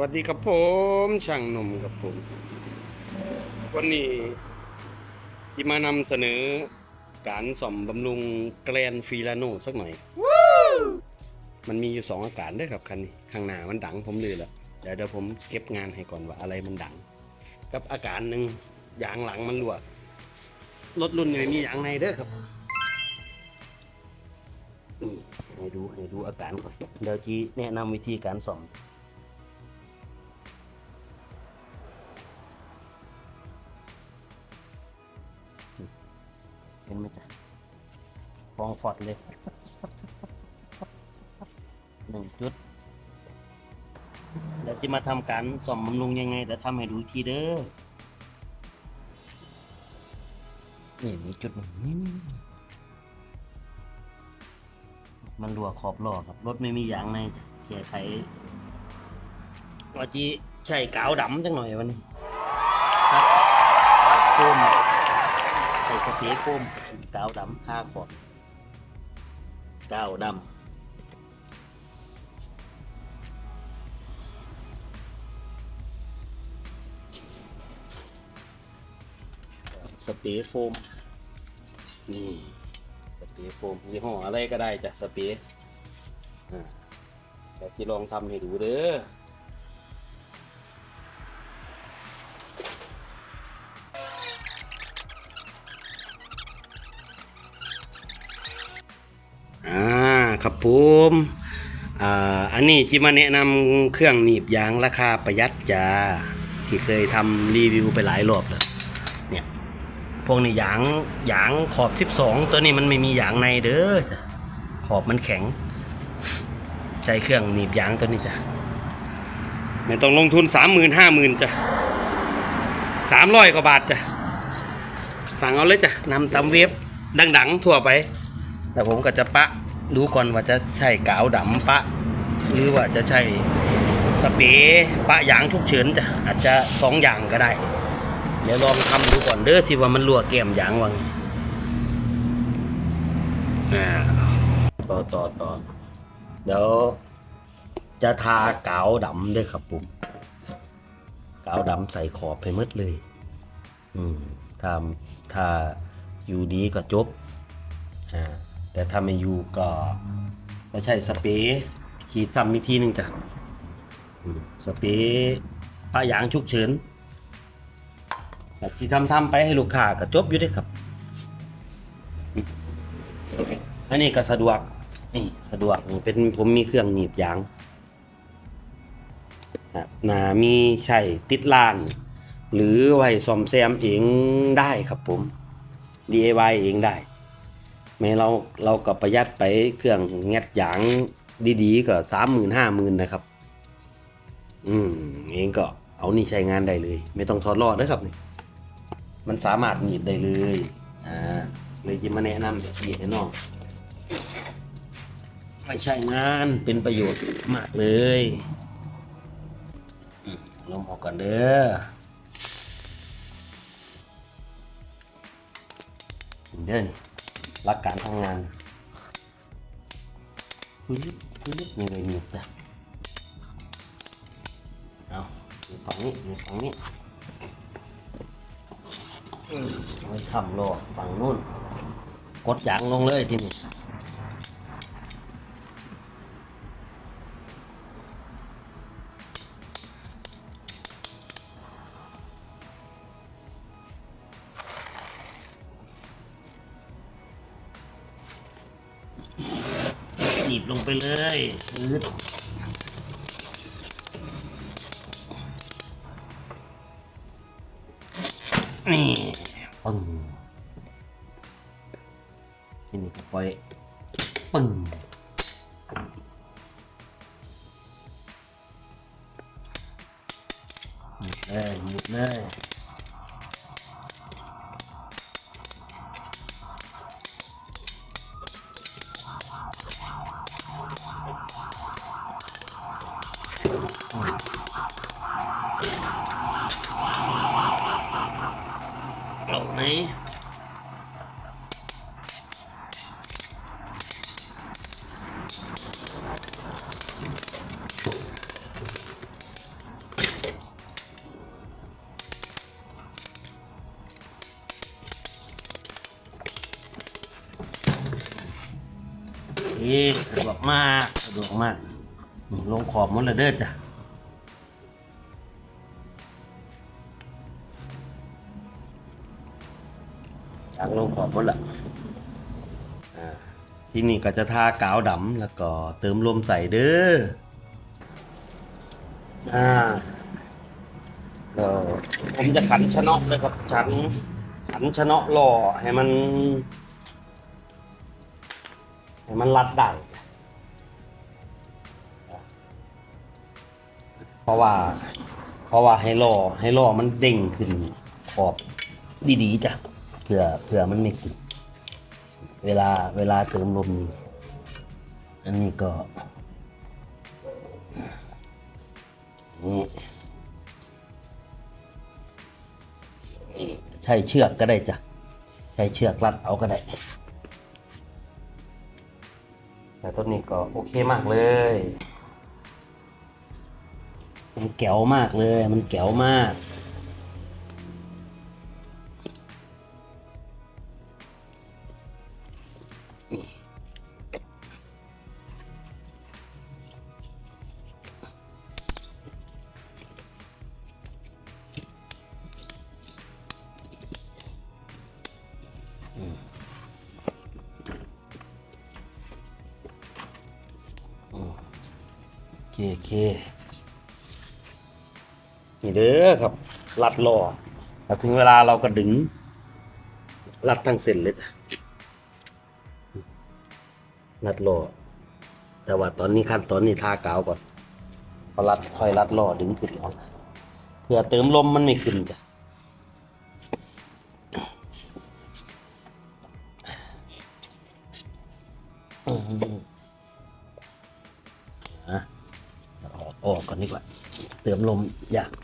วัสดีครับผมช่างหนุ่มครับผม วันนี้ที่มานำเสนอการส่อมบำรุงแกรนฟีลาโนสักหน่อย มันมีอยู่สองอาการด้วยครับคันนี้ข้างหน้ามันดังผมเลยละเดี๋ยวเดี๋ยวผมเก็บงานให้ก่อนว่าอะไรมันดัง กับอาการหนึ่งยางหลังมันรั่วรถรุ่นนี้มียางในเด้อครับให้ดูให้ดูอาการก่อนเดี๋ยวจีแนะนำวิธีการส่อม ฟองฟอดเลยหนึ่งจุดแล้วจะมาทำการส่อมบำรุงยังไงเดี๋ยวทำให้ดูอีกทีเด้อนี่มีจุดหนึ่งนี่นี่มันรั่วขอบล้อครับ รถไม่มียางในแก้ไขว่าจีใช่กาวดำจังหน่อยวันนี้ครับโคมใส่สเปรย์โคมกาวดำห้าขอ บกาวดำสเปรย์โฟม นี่ สเปรย์โฟมยี่ห้ออะไรก็ได้จ้ะสเปรย์อ่าเดี๋ยวจะลองทำให้ดูเด้อ ครับผมอ่าอันนี้จิมาแนะนำเครื่องหนีบยางราคาประหยัดจ้าที่เคยทำรีวิวไปหลายรอบแล้วเนี่ยพวกนี้ยางยางขอบ 12 ตัวนี้มันไม่มียางในเด้อจ้ะขอบมันแข็ง ใช้เครื่องหนีบยางตัวนี้จ้ะไม่ต้องลงทุน 3 0 0 0 0 5 0 0 0 0จ้ะ300กว่าบาทจ้ะสั่งเอาเลยจ้ะนำตามเว็บดังๆ ทั่วไป แต่ผมก็จะปะ ดูก่อนว่าจะใช่กาวดำปะ หรือว่าจะใช่สเปรย์ปะยางทุกเฉินจ้ะอาจจะสองอย่างก็ได้ เดี๋ยวลองทำดูก่อนเด้อที่ว่ามันรั่วแก้มยางวังอ่าต่อต่อต่อเดี๋ยวจะทากาวดำด้วยครับผมกาวดำใส่ขอบไปหมดเลย อืมถ้าถ้าอยู่ดีก็จบอ่า แต่ถ้าไม่อยู่ก็ก็ใช้สเปรย์ฉีดซ้ำอีกทีหนึ่งจ้ะสเปรย์ปะยางฉุกเฉินแบบที่ทำทำไปให้ลูกค้าก็จบอยู่เด้วยครับ อันนี้ก็สะดวกนี่สะดวกเป็นผมมีเครื่องหนีบยางนามีใช้ติดลาน หรือไว้ซ่อมแซมเองได้ครับผม DIY เองได้ แม้เราเราก็ประหยัดไปเครื่องแงดหยางดีๆก็สามหมื่นห้าหมื่นนะครับ อืมเองก็เอานี่ใช้งานได้เลย ไม่ต้องทอดรอดนะครับนี่มันสามารถหนีบได้เลยอ่าเลยจะมาแนะนำวิธีให้น้องไม่ใช่งานเป็นประโยชน์มากเลยอืมลงออกก่อนเด้อเด้อนี่ รักการทำงานพื้นพื้นยังไงมีจ้ะเอาอยู่ฝั่งนี้อยู่ฝั่งนี้อืมเอาไว้ทำรอฝั่งนู้น กดยางลงเลยทีนี้ บลงไปเลยอืดนี่ปึ้งทีนี้ก็ปล่อยปึ้งเลยหยุดเลย ลง อ๊ะสะดวกมากสะดวกมากลงขอบหมันละเด้อจ้ะจากลงขอบหมดละที่นี่ก็จะทากาวดำแล้วก็เติมลมใส่เด้ออ่าก็ผมจะขันชะนาะเลยครับขันขันชะนาะหล่อให้มัน ให้มันรัดได้ เพราะว่า เพราะว่าให้ล่อให้ล่อมันเด้งขึ้นขอบดีๆจ้ะเผื่อเผื่อมันไม่ขึ้นเวลาเวลาเติมลมนี่อันนี้ก็นี่นี่ใช้เชือกก็ได้จ้ะ ใช้เชือกรัดเอาก็ได้ แต่ต้นนี้ก็โอเคมากเลยมันแก๋วมากเลย มันแก๋วมาก นี่เด้อครับรัดล่อแล้วถึงเวลาเราก็ดึงรัดทั้งเส้นเลยรัดล่อแต่ว่าตอนนี้ขั้นตอนนี้ทากาวก่อนพอรัดค่อยรัดล่อดึงขึ้นเอาเพื่อเติมลมมันไม่ขึ้นจ้ะออกออกก่อนดีกว่า เติมลมอยากถึง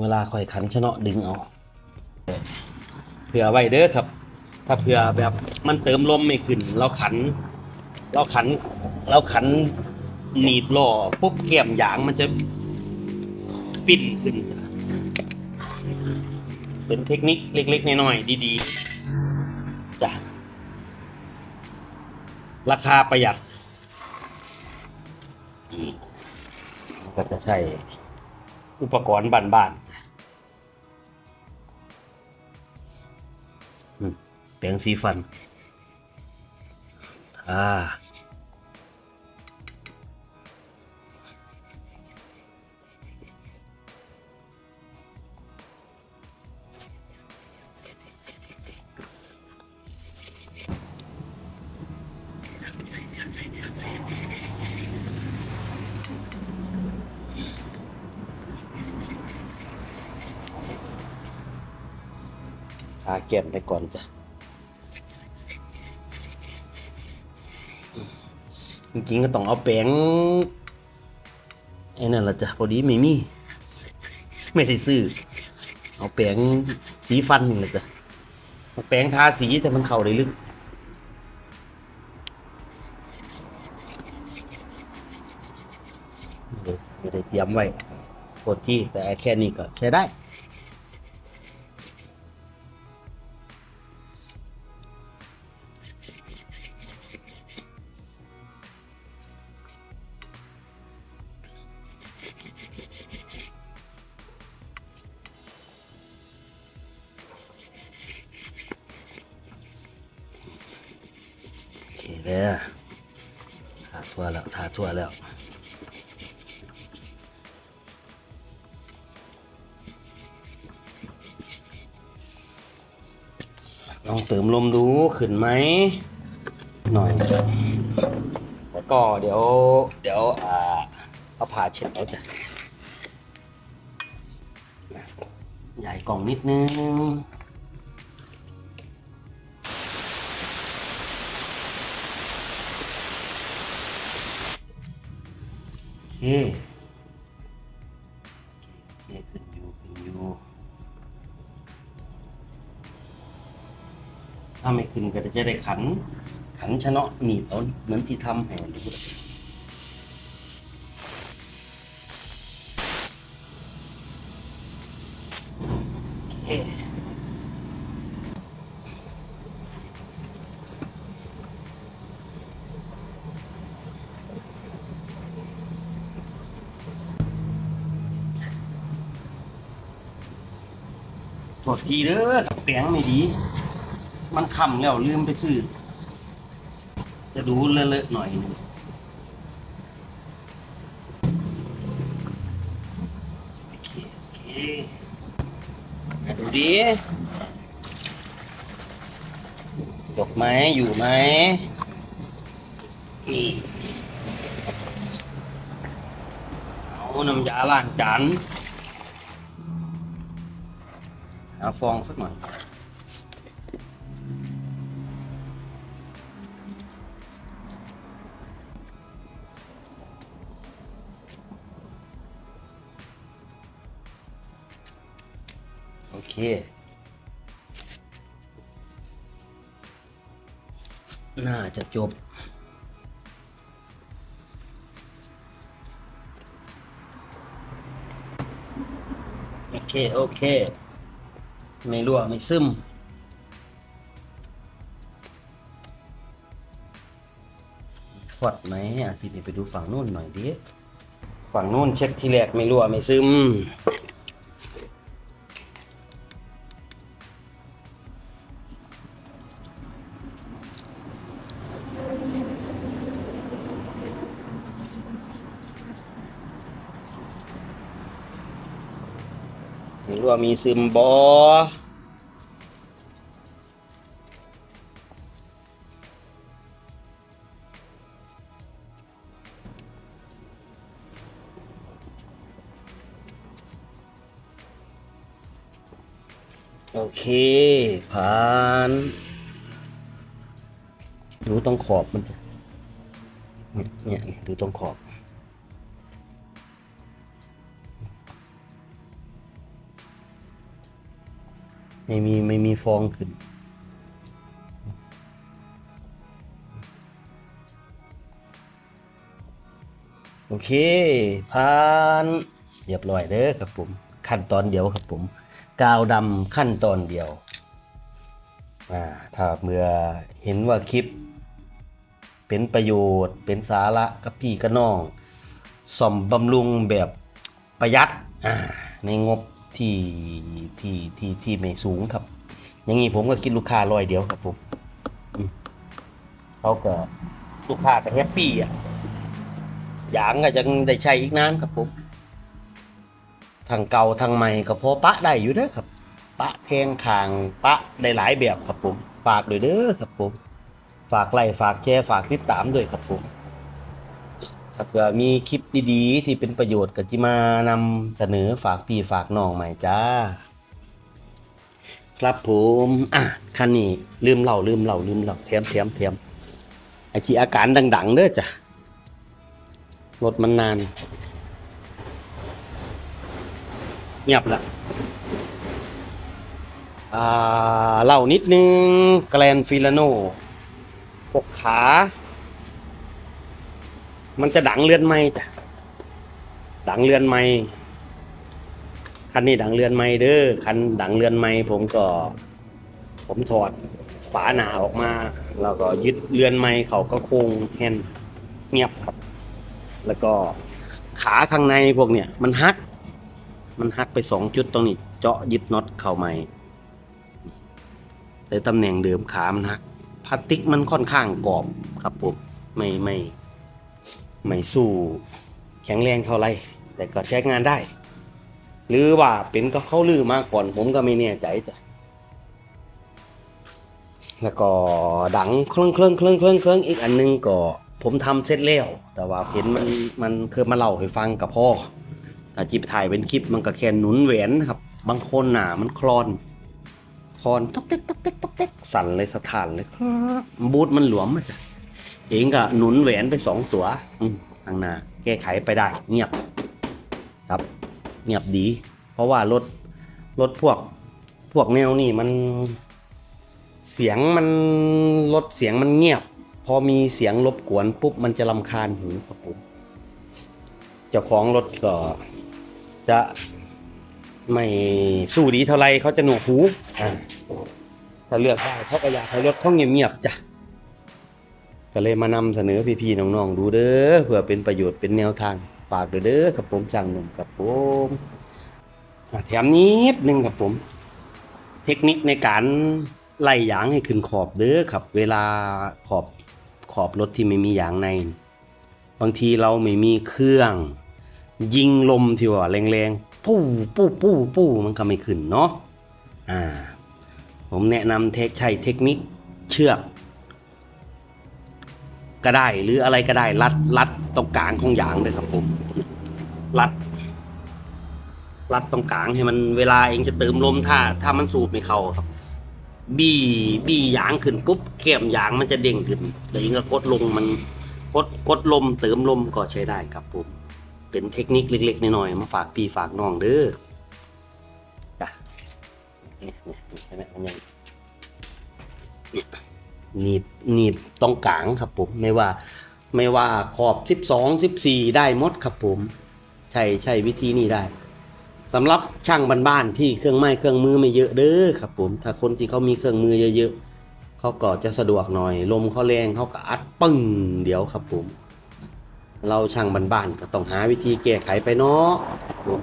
เวลาค่อยขันชะเนาะดึงเอาเผื่อไว้เด้อครับ ถ้าเผื่อแบบมันเติมลมไม่ขึ้น เราขัน เราขัน เราขันหนีบล้อปุ๊บเกี่ยมยางมันจะปิ้นขึ้น เป็นเทคนิคเล็กๆน้อยๆดีๆจ้ะราคาประหยัดก็จะใช้ อุปกรณ์บ้านๆแปรงสีฟันอ่า แก้มไปก่อนจ้ะ จริงๆก็ต้องเอาแปรงไอ้นั่นละจ้ะพอดีไม่มี ไม่ได้ซื้อ เอาแปรงสีฟันนี่ละจ้ะเอาแปรงทาสีจะมันเข้าได้ลึกไม่ได้เตรียมไว้โคตรที่แต่แค่นี้ก็ใช้ได้ ทาทั่วแล้วทาทั่วแล้วลองเติมลมดูขึ้นไหมหน่อยแล้วก็เดี๋ยว เดี๋ยวอ่าเอาผ่าเช็ดเอาจ้ะใหญ่กล่องนิดนึง เคโอเคขึ้นอยู่ขึ้นอยู่ถ้าไม่ขึ้นก็จะได้ขัน ขันชนะหนีบเอาเหมือนที่ทำให้ดู ทีเด้อกับแปลงไม่ดี มันคำแล้วลืมไปซื้อ จะดูเลอะๆหน่อยหนึงโอเคโอเคมาดูดิจบไหมอยู่ไหมนี่เอาน้ำยาล้างจาน เอาฟองสักหน่อย โอเค น่าจะจบโอเค โอเค ไม่รั่วไม่ซึมฟอดไหมอะทีนี้ไปดูฝั่งนู้นหน่อยดิ ฝั่งนู้นเช็คที่แรกไม่รั่วไม่ซึม ว่ามีซึมบอโอเค ผ่านดูตรงขอบมันเนี่ยดูตรงขอบ ไม่มีไม่มีฟองขึ้น โอเคผ่านเรียบร้อยเด้อครับผม ขั้นตอนเดียวครับผม กาวดำขั้นตอนเดียวอ่าถ้าเมื่อเห็นว่าคลิป เป็นประโยชน์เป็นสาระกับพี่กับน้องซ่อมบำรุงแบบประหยัดอ่าในงบ ที่ที่ที่ที่ไม่สูงครับ อย่างนี้ผมก็คิดลูกค้าร้อยเดียวครับผมอืมเขาก็ลูกค้าก็แฮปปี้อะอย่างก็ยังได้ใช้อีกนานครับผมทางเก่าทางใหม่ก็พอปะได้อยู่เด้อครับ ปะแทงคางปะได้หลายแบบครับผม ฝากด้วยเด้อครับผม ฝากไลค์ฝากแชร์ฝากติดตามด้วยครับผม ถ้าเผื่อมีคลิปดีๆ ที่เป็นประโยชน์ก็จิมานำเสนอฝากพี่ฝากน้องใหม่จ้า ครับผมอะคันนี้ลืมเล่าลืมเล่าลืมเล่าเทียมเทียมเทียมไอที่อาการดัง ๆ เด้อจ้ะรถมันนาน เงียบละอ่าเล่านิดนึง แกลนฟิลาโนปกขา มันจะดังเลื่อนไม่จ้ะดังเลื่อนไม่คันนี้ดังเลื่อนไม่เด้อคันดังเลื่อนไม่ผมก็ ผมถอดฝาหนาออกมา แล้วก็ยึดเลื่อนไม่เขาก็โค้งแฮนเงียบครับ แล้วก็ขาข้างในพวกเนี่ยมันหัก มันหักไปสองจุดตรงนี้ เจาะยึดน็อตเข่าใหม่แต่ตำแหน่งเดิมขามันหักพลาสติกมันค่อนข้างกรอบครับผมไม่ไม่ ไม่สู้แข็งแรงเท่าไรแต่ก็ใช้งานได้ หรือว่าเป็นก็เข้าลือมาก่อนผมก็ไม่แน่ใจจ้ะแล้วก็ดังเครื่องเครื่องเครื่องเครื่องเครื่องอีกอันหนึงก็ผมทำเสร็จแล้ว แต่ว่าเห็นมันมันเคยมาเล่าให้ฟังกับพ่อถ้าจิบถ่ายเป็นคลิปมันก็แค่หนุนแหวนครับ บางคนหนามันคลอน คลอนต๊อกเต๊กต๊อกเต๊กต๊อกเต๊กสั่นเลยสถานเลยบูทมันหลวมอะจ้ะ เองก็หนุนแหวนไปสองตัวทางหน้าแก้ไขไปได้ เงียบครับ เงียบดี เพราะว่ารถรถพวกพวกแนวนี่มันเสียงมันรถเสียงมันเงียบ พอมีเสียงรบกวนปุ๊บมันจะลำคาญหูครับผมเจ้าของรถก็จะไม่สู้ดีเท่าไรเขาจะหนวกหูถ้าเลือกได้เขาก็อยากให้รถเขาเงียบๆจ้ะ ก็เลยมานำเสนอพี่ๆน้องๆดูเด้อเพื่อเป็นประโยชน์เป็นแนวทางฝากเด้อกับผมช่งหนุ่มกับผมแถมนิดนึงกับผม เทคนิคในการไล่ยางให้ขึ้นขอบเด้อครับ เวลาขอบขอบรถที่ไม่มียางใน บางทีเราไม่มีเครื่อง ยิงลมที่ว่าแรงๆปู้ปู้ปู้ปู้มันก็ไม่ขึ้นเนาะอ่า ผมแนะนำเทคใช้เทคนิคเชือก ก็ได้หรืออะไรก็ได้รัดรัดตรงกลางของยางเลยครับผมรัดรัดตรงกลางให้มันเวลาเองจะเติมลมถ้า ถ้ามันสูบไม่เข้าครับ บี้บี้ยางขึ้นปุ๊บแก้มยางมันจะเด้งขึ้นแล้วเองก็กดลงมันกดกดลมเติมลมก็ใช้ได้ครับผมเป็นเทคนิคเล็ก ๆน้อยๆมาฝากพี่ฝากน้องเด้อจ้ะเนี่ยเนี่ยเนไหมมันยังเนี่ย หนีบหนีบตรงกลางครับผมไม่ว่าไม่ว่าขอบสิบสองสิบสี่ได้หมดครับผมใช่ใช่วิธีนี้ได้สำหรับช่างบ้านๆที่เครื่องไม้เครื่องมือไม่เยอะเด้อครับผมถ้าคนที่เขามีเครื่องมือเยอะๆเขาก็จะสะดวกหน่อย ลมเขาแรงเขาก็อัดปึ้งเดี๋ยวครับผม เราช่างบ้านๆก็ต้องหาวิธีแก้ไขไปเนาะครับผม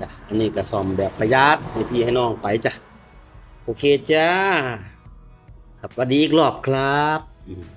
จ้ะอันนี้ก็ซ่อมแบบประหยัดให้พี่ให้น้องไปจ้ะโอเคจ้า ครับสวัสดีอีกรอบครับ